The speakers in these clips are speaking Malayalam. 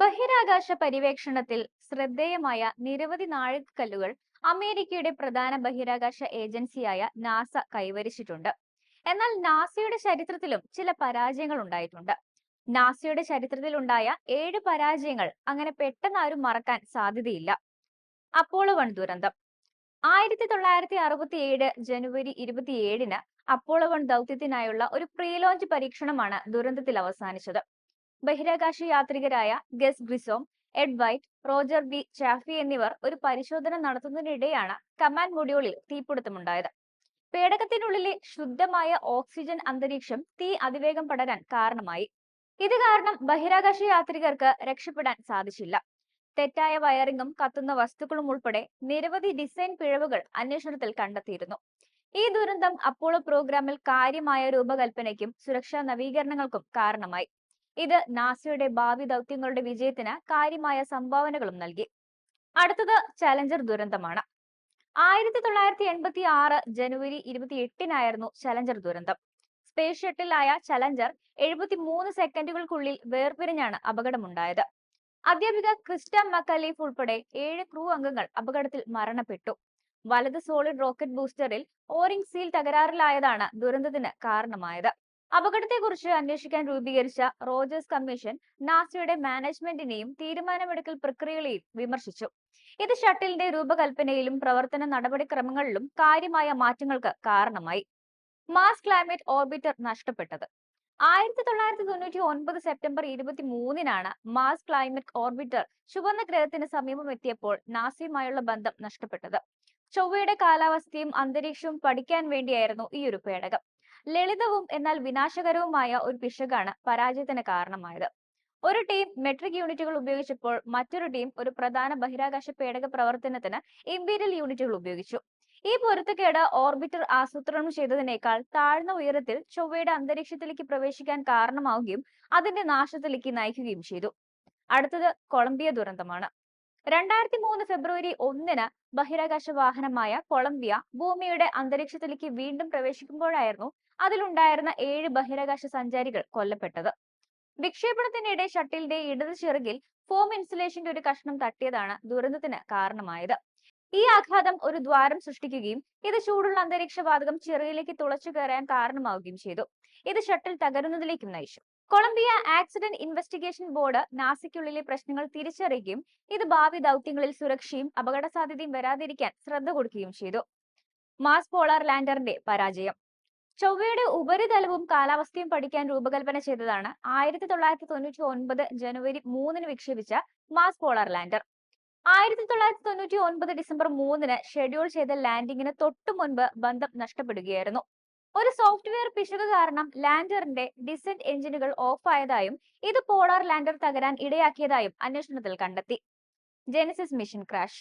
ബഹിരാകാശ പര്യവേക്ഷണത്തിൽ ശ്രദ്ധേയമായ നിരവധി നാഴികക്കല്ലുകൾ അമേരിക്കയുടെ പ്രധാന ബഹിരാകാശ ഏജൻസിയായ നാസ കൈവരിച്ചിട്ടുണ്ട്. എന്നാൽ നാസയുടെ ചരിത്രത്തിലും ചില പരാജയങ്ങൾ ഉണ്ടായിട്ടുണ്ട്. നാസയുടെ ചരിത്രത്തിലുണ്ടായ ഏഴ് പരാജയങ്ങൾ അങ്ങനെ പെട്ടെന്ന് ആരും മറക്കാൻ സാധ്യതയില്ല. അപ്പോളോ വൺ ദുരന്തം. ആയിരത്തി തൊള്ളായിരത്തി അറുപത്തി ഏഴ് ജനുവരി ഇരുപത്തിയേഴിന് അപ്പോളോ വൺ ദൗത്യത്തിനായുള്ള ഒരു പ്രീലോഞ്ച് പരീക്ഷണമാണ് ദുരന്തത്തിൽ അവസാനിച്ചത്. ബഹിരാകാശ യാത്രികരായ Gus Grissom Ed White Roger B Chaffee എന്നിവർ ഒരു പരിശോധന നടത്തുന്നതിനിടെയാണ് കമാൻഡ് മൊഡ്യൂളിൽ തീപിടുത്തമുണ്ടായത്. പേടകത്തിനുള്ളിലെ ശുദ്ധമായ ഓക്സിജൻ അന്തരീക്ഷം തീ അതിവേഗം പടരാൻ കാരണമായി. ഇത് കാരണം ബഹിരാകാശ യാത്രികർക്ക് രക്ഷപ്പെടാൻ സാധിച്ചില്ല. തെറ്റായ വയറിങ്ങും കത്തുന്ന വസ്തുക്കളും ഉൾപ്പെടെ നിരവധി ഡിസൈൻ പിഴവുകൾ അന്വേഷണത്തിൽ കണ്ടെത്തിയിരുന്നു. ഈ ദുരന്തം അപ്പോളോ പ്രോഗ്രാമിൽ കാര്യമായ രൂപകൽപ്പനയ്ക്കും സുരക്ഷാ നവീകരണങ്ങൾക്കും കാരണമായി. ഇത് നാസയുടെ ഭാവി ദൗത്യങ്ങളുടെ വിജയത്തിന് കാര്യമായ സംഭാവനകളും നൽകി. അടുത്തത് ചലഞ്ചർ ദുരന്തമാണ്. ആയിരത്തി തൊള്ളായിരത്തി എൺപത്തി ആറ് ജനുവരി ഇരുപത്തി എട്ടിനായിരുന്നു ചലഞ്ചർ ദുരന്തം. സ്പേസ് ഷട്ടിലായ ചലഞ്ചർ എഴുപത്തി മൂന്ന് സെക്കൻഡുകൾക്കുള്ളിൽ വേർപിരിഞ്ഞാണ് അപകടമുണ്ടായത്. അധ്യാപിക ക്രിസ്റ്റ മക്കലീഫ് ഉൾപ്പെടെ ഏഴ് ക്രൂ അംഗങ്ങൾ അപകടത്തിൽ മരണപ്പെട്ടു. വലത് സോളിഡ് റോക്കറ്റ് ബൂസ്റ്ററിൽ ഓറിംഗ് സീൽ തകരാറിലായതാണ് ദുരന്തത്തിന് കാരണമായത്. അപകടത്തെക്കുറിച്ച് അന്വേഷിക്കാൻ രൂപീകരിച്ച റോജേഴ്സ് കമ്മീഷൻ നാസയുടെ മാനേജ്മെന്റിനെയും തീരുമാനമെടുക്കൽ പ്രക്രിയകളെയും വിമർശിച്ചു. ഇത് ഷട്ടിലിന്റെ രൂപകൽപ്പനയിലും പ്രവർത്തന നടപടിക്രമങ്ങളിലും കാര്യമായ മാറ്റങ്ങൾക്ക് കാരണമായി. മാസ് ക്ലൈമറ്റ് ഓർബിറ്റർ നഷ്ടപ്പെട്ടത്. ആയിരത്തി തൊള്ളായിരത്തി തൊണ്ണൂറ്റി ഒൻപത് സെപ്റ്റംബർ ഇരുപത്തി മൂന്നിനാണ് മാസ് ക്ലൈമറ്റ് ഓർബിറ്റർ ചുവന്ന ഗ്രഹത്തിന് സമീപം എത്തിയപ്പോൾ നാസയുമായുള്ള ബന്ധം നഷ്ടപ്പെട്ടത്. ചൊവ്വയുടെ കാലാവസ്ഥയും അന്തരീക്ഷവും പഠിക്കാൻ വേണ്ടിയായിരുന്നു ഈ ഒരു പേടകം. ലളിതവും എന്നാൽ വിനാശകരവുമായ ഒരു പിശകാണ് പരാജയത്തിന് കാരണമായത്. ഒരു ടീം മെട്രിക് യൂണിറ്റുകൾ ഉപയോഗിച്ചപ്പോൾ മറ്റൊരു ടീം ഒരു പ്രധാന ബഹിരാകാശ പേടക പ്രവർത്തനത്തിന് ഇമ്പീരിയൽ യൂണിറ്റുകൾ ഉപയോഗിച്ചു. ഈ പൊരുത്തക്കേട് ഓർബിറ്റർ ആസൂത്രണം ചെയ്തതിനേക്കാൾ താഴ്ന്ന ഉയരത്തിൽ ചൊവ്വയുടെ അന്തരീക്ഷത്തിലേക്ക് പ്രവേശിക്കാൻ കാരണമാവുകയും അതിന്റെ നാശത്തിലേക്ക് നയിക്കുകയും ചെയ്തു. അടുത്തത് കൊളംബിയ ദുരന്തമാണ്. രണ്ടായിരത്തി മൂന്ന് ഫെബ്രുവരി ഒന്നിന് ബഹിരാകാശ വാഹനമായ കൊളംബിയ ഭൂമിയുടെ അന്തരീക്ഷത്തിലേക്ക് വീണ്ടും പ്രവേശിക്കുമ്പോഴായിരുന്നു അതിലുണ്ടായിരുന്ന ഏഴ് ബഹിരാകാശ സഞ്ചാരികൾ കൊല്ലപ്പെട്ടത്. വിക്ഷേപണത്തിനിടെ ഷട്ടിലിന്റെ ഇടത് ചിറകിൽ ഫോം ഇൻസുലേഷന്റെ ഒരു കഷ്ണം തട്ടിയതാണ് ദുരന്തത്തിന് കാരണമായത്. ഈ ആഘാതം ഒരു ദ്വാരം സൃഷ്ടിക്കുകയും ഇത് ചൂടുള്ള അന്തരീക്ഷ വാതകം ചിറകിലേക്ക് തുളച്ചു കയറാൻ കാരണമാവുകയും ചെയ്തു. ഇത് ഷട്ടിൽ തകരുന്നതിലേക്കും നയിച്ചു. കൊളംബിയ ആക്സിഡന്റ് ഇൻവെസ്റ്റിഗേഷൻ ബോർഡ് നാസിക്കുള്ളിലെ പ്രശ്നങ്ങൾ തിരിച്ചറിയുകയും ഇത് ഭാവി ദൗത്യങ്ങളിൽ സുരക്ഷയും അപകട സാധ്യതയും വരാതിരിക്കാൻ ശ്രദ്ധ കൊടുക്കുകയും ചെയ്തു. മാസ് പോളാർ ലാൻഡറിന്റെ പരാജയം. ചൊവ്വയുടെ ഉപരിതലവും കാലാവസ്ഥയും പഠിക്കാൻ രൂപകൽപ്പന ചെയ്തതാണ് ആയിരത്തി തൊള്ളായിരത്തി തൊണ്ണൂറ്റി ഒൻപത് ജനുവരി മൂന്നിന് വിക്ഷേപിച്ച മാസ് പോളാർ ലാൻഡർ. ആയിരത്തി തൊള്ളായിരത്തി തൊണ്ണൂറ്റി ഒൻപത് ഡിസംബർ മൂന്നിന് ഷെഡ്യൂൾ ചെയ്ത ലാൻഡിങ്ങിന് തൊട്ടു മുൻപ് ബന്ധം നഷ്ടപ്പെടുകയായിരുന്നു. ഒരു സോഫ്റ്റ്വെയർ പിശക് കാരണം ലാൻഡറിന്റെ ഡിസെന്റ് എഞ്ചിനുകൾ ഓഫ് ആയതായും ഇത് പോളാർ ലാൻഡർ തകരാൻ ഇടയാക്കിയതായും അന്വേഷണത്തിൽ കണ്ടെത്തി. ജെനസിസ് മിഷൻ ക്രാഷ്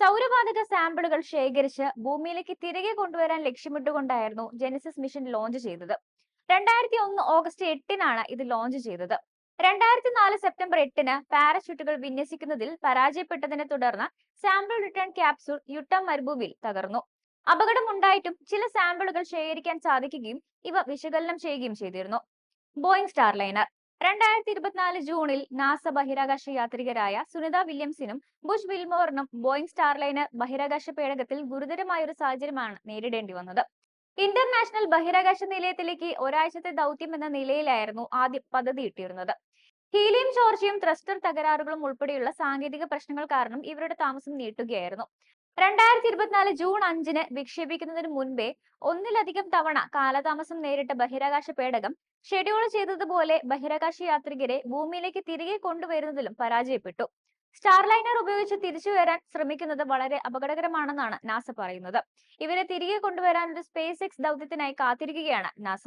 സൗരവാതക സാമ്പിളുകൾ ശേഖരിച്ച് ഭൂമിയിലേക്ക് തിരികെ കൊണ്ടുവരാൻ ലക്ഷ്യമിട്ടുകൊണ്ടായിരുന്നു ജെനസിസ് മിഷൻ ലോഞ്ച് ചെയ്തത്. രണ്ടായിരത്തി ഒന്ന് ഓഗസ്റ്റ് എട്ടിനാണ് ഇത് ലോഞ്ച് ചെയ്തത്. രണ്ടായിരത്തി നാല് സെപ്റ്റംബർ എട്ടിന് പാരച്യൂട്ടുകൾ വിന്യസിക്കുന്നതിൽ പരാജയപ്പെട്ടതിനെ തുടർന്ന് സാമ്പിൾ റിട്ടേൺ ക്യാപ്സൂൾ യുട്ടം മരുഭൂമിയിൽ തകർന്നു. അപകടമുണ്ടായിട്ടും ചില സാമ്പിളുകൾ ശേഖരിക്കാൻ സാധിക്കുകയും ഇവ വിശകലനം ചെയ്യുകയും ചെയ്തിരുന്നു. Boeing Starliner. രണ്ടായിരത്തി ഇരുപത്തിനാല് ജൂണിൽ നാസ ബഹിരാകാശ യാത്രികരായ സുനിത വില്യംസിനും ബുഷ് വിൽമോറിനും ബോയിങ് സ്റ്റാർലൈനർ ബഹിരാകാശ പേടകത്തിൽ ഗുരുതരമായ ഒരു സാഹചര്യമാണ് നേരിടേണ്ടി വന്നത്. ഇന്റർനാഷണൽ ബഹിരാകാശ നിലയത്തിലേക്ക് ഒരാഴ്ചത്തെ ദൗത്യം എന്ന നിലയിലായിരുന്നു ആദ്യം പദ്ധതി ഇട്ടിരുന്നത്. ഹീലിയം ചോർച്ചയും ത്രസ്റ്റർ തകരാറുകളും ഉൾപ്പെടെയുള്ള സാങ്കേതിക പ്രശ്നങ്ങൾ കാരണം ഇവരുടെ താമസം നീട്ടുകയായിരുന്നു. രണ്ടായിരത്തി ഇരുപത്തിനാല് ജൂൺ അഞ്ചിന് വിക്ഷേപിക്കുന്നതിന് മുൻപേ ഒന്നിലധികം തവണ കാലതാമസം നേരിട്ട ബഹിരാകാശ പേടകം ഷെഡ്യൂൾ ചെയ്തതുപോലെ ബഹിരാകാശ യാത്രികരെ ഭൂമിയിലേക്ക് തിരികെ കൊണ്ടുവരുന്നതിലും പരാജയപ്പെട്ടു. സ്റ്റാർലൈനർ ഉപയോഗിച്ച് തിരിച്ചു വരാൻ ശ്രമിക്കുന്നത് വളരെ അപകടകരമാണെന്നാണ് നാസ പറയുന്നത്. ഇവരെ തിരികെ കൊണ്ടുവരാൻ ഒരു സ്പേസ് എക്സ് ദൗത്യത്തിനായി കാത്തിരിക്കുകയാണ് നാസ.